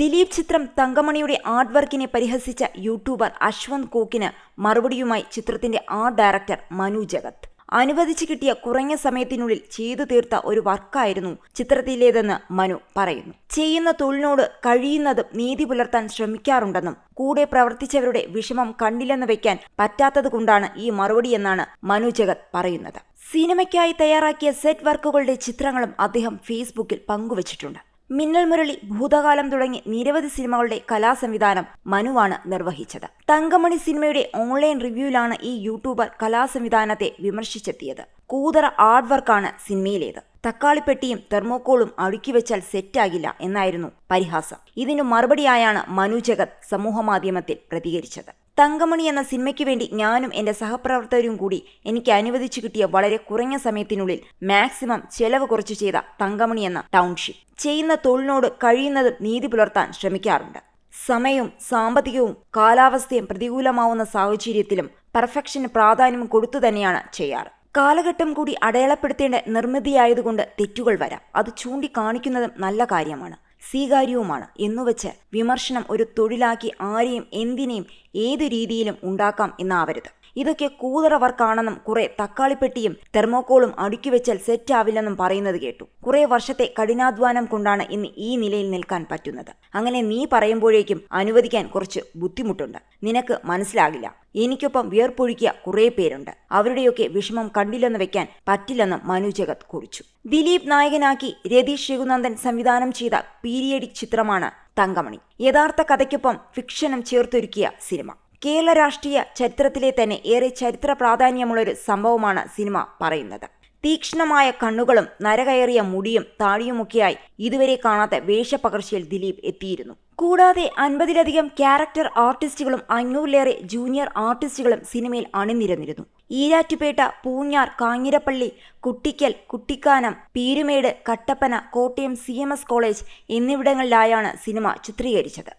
ദിലീപ് ചിത്രം തങ്കമണിയുടെ ആർട്ട് വർക്കിനെ പരിഹസിച്ച യൂട്യൂബർ അശ്വന്ത് കോക്കിന് മറുപടിയുമായി ചിത്രത്തിന്റെ ആർട്ട് ഡയറക്ടർ മനു ജഗത്. അനുവദിച്ചു കിട്ടിയ കുറഞ്ഞ സമയത്തിനുള്ളിൽ ചെയ്തു തീർത്ത ഒരു വർക്കായിരുന്നു ചിത്രത്തിലേതെന്ന് മനു പറയുന്നു. ചെയ്യുന്ന തൊഴിലിനോട് കഴിയുന്നതും നീതി പുലർത്താൻ ശ്രമിക്കാറുണ്ടെന്നും കൂടെ പ്രവർത്തിച്ചവരുടെ വിഷമം കണ്ടില്ലെന്ന് വെക്കാൻ പറ്റാത്തതുകൊണ്ടാണ് ഈ മറുപടിയെന്നാണ് മനു ജഗത് പറയുന്നത്. സിനിമയ്ക്കായി തയ്യാറാക്കിയ സെറ്റ് വർക്കുകളുടെ ചിത്രങ്ങളും അദ്ദേഹം ഫേസ്ബുക്കിൽ പങ്കുവച്ചിട്ടുണ്ട്. മിന്നൽ മുരളി ഭൂതകാലം തുടങ്ങി നിരവധി സിനിമകളുടെ കലാസംവിധാനം മനുവാണ് നിർവഹിച്ചത്. തങ്കമണി സിനിമയുടെ ഓൺലൈൻ റിവ്യൂവിലാണ് ഈ യൂട്യൂബർ കലാസംവിധാനത്തെ വിമർശിച്ചെത്തിയത്. കൂതറ ആർട്ട് വർക്കാണ് സിനിമയിലേത്. തക്കാളിപ്പെട്ടിയും തെർമോക്കോളും അടുക്കി വെച്ചാൽ സെറ്റാകില്ല എന്നായിരുന്നു പരിഹാസം. ഇതിനു മറുപടിയായാണ് മനു ജഗത് സമൂഹമാധ്യമത്തിൽ പ്രതികരിച്ചത്. തങ്കമണി എന്ന സിനിമയ്ക്ക് വേണ്ടി ഞാനും എന്റെ സഹപ്രവർത്തകരും കൂടി എനിക്ക് അനുവദിച്ചു കിട്ടിയ വളരെ കുറഞ്ഞ സമയത്തിനുള്ളിൽ മാക്സിമം ചെലവ് കുറച്ചു ചെയ്ത തങ്കമണി എന്ന ടൗൺഷിപ്പ്. ചെയ്യുന്ന തൊഴിലിനോട് കഴിയുന്നതും നീതി പുലർത്താൻ ശ്രമിക്കാറുണ്ട്. സമയവും സാമ്പത്തികവും കാലാവസ്ഥയും പ്രതികൂലമാവുന്ന സാഹചര്യത്തിലും പെർഫെക്ഷന് പ്രാധാന്യം കൊടുത്തു തന്നെയാണ് ചെയ്യാറ്. കാലഘട്ടം കൂടി അടയാളപ്പെടുത്തേണ്ട നിർമ്മിതിയായതുകൊണ്ട് തെറ്റുകൾ വരാം. അത് ചൂണ്ടിക്കാണിക്കുന്നതും നല്ല കാര്യമാണ് സ്വീകാര്യവുമാണ് എന്നുവെച്ച് വിമർശനം ഒരു തൊഴിലാക്കി ആരെയും എന്തിനേയും ഏത് രീതിയിലും ഉണ്ടാക്കാം എന്നാവരുത്. ഇതൊക്കെ കൂതറ വർക്കാണെന്നും കുറെ തക്കാളിപ്പെട്ടിയും തെർമോക്കോളും അടുക്കി വെച്ചാൽ സെറ്റ് ആവില്ലെന്നും പറയുന്നത് കേട്ടു. കുറെ വർഷത്തെ കഠിനാധ്വാനം കൊണ്ടാണ് ഇന്ന് ഈ നിലയിൽ നിൽക്കാൻ പറ്റുന്നത്. അങ്ങനെ നീ പറയുമ്പോഴേക്കും അനുവദിക്കാൻ കുറച്ച് ബുദ്ധിമുട്ടുണ്ട്. നിനക്ക് മനസ്സിലാകില്ല. എനിക്കൊപ്പം വിയർപ്പൊഴുക്കിയ കുറേ പേരുണ്ട്. അവരുടെയൊക്കെ വിഷമം കണ്ടില്ലെന്ന് വെക്കാൻ പറ്റില്ലെന്ന് മനു ജഗത് കുറിച്ചു. ദിലീപ് നായകനാക്കി രതീഷ് രഘുനന്ദൻ സംവിധാനം ചെയ്ത പീരിയഡിക് ചിത്രമാണ് തങ്കമണി. യഥാർത്ഥ കഥയ്ക്കൊപ്പം ഫിക്ഷനും ചേർത്തൊരുക്കിയ സിനിമ. കേരള രാഷ്ട്രീയ ചരിത്രത്തിലെ തന്നെ ഏറെ ചരിത്ര പ്രാധാന്യമുള്ളൊരു സംഭവമാണ് സിനിമ പറയുന്നത്. തീക്ഷ്ണമായ കണ്ണുകളും നരകയറിയ മുടിയും താടിയുമൊക്കെയായി ഇതുവരെ കാണാത്ത വേഷപകർച്ചയിൽ ദിലീപ് എത്തിയിരുന്നു. കൂടാതെ അൻപതിലധികം ക്യാരക്ടർ ആർട്ടിസ്റ്റുകളും അഞ്ഞൂറിലേറെ ജൂനിയർ ആർട്ടിസ്റ്റുകളും സിനിമയിൽ അണിനിരന്നിരുന്നു. ഈരാറ്റുപേട്ട പൂഞ്ഞാർ കാഞ്ഞിരപ്പള്ളി കുട്ടിക്കൽ കുട്ടിക്കാനം പീരുമേട് കട്ടപ്പന കോട്ടയം സി കോളേജ് എന്നിവിടങ്ങളിലായാണ് സിനിമ ചിത്രീകരിച്ചത്.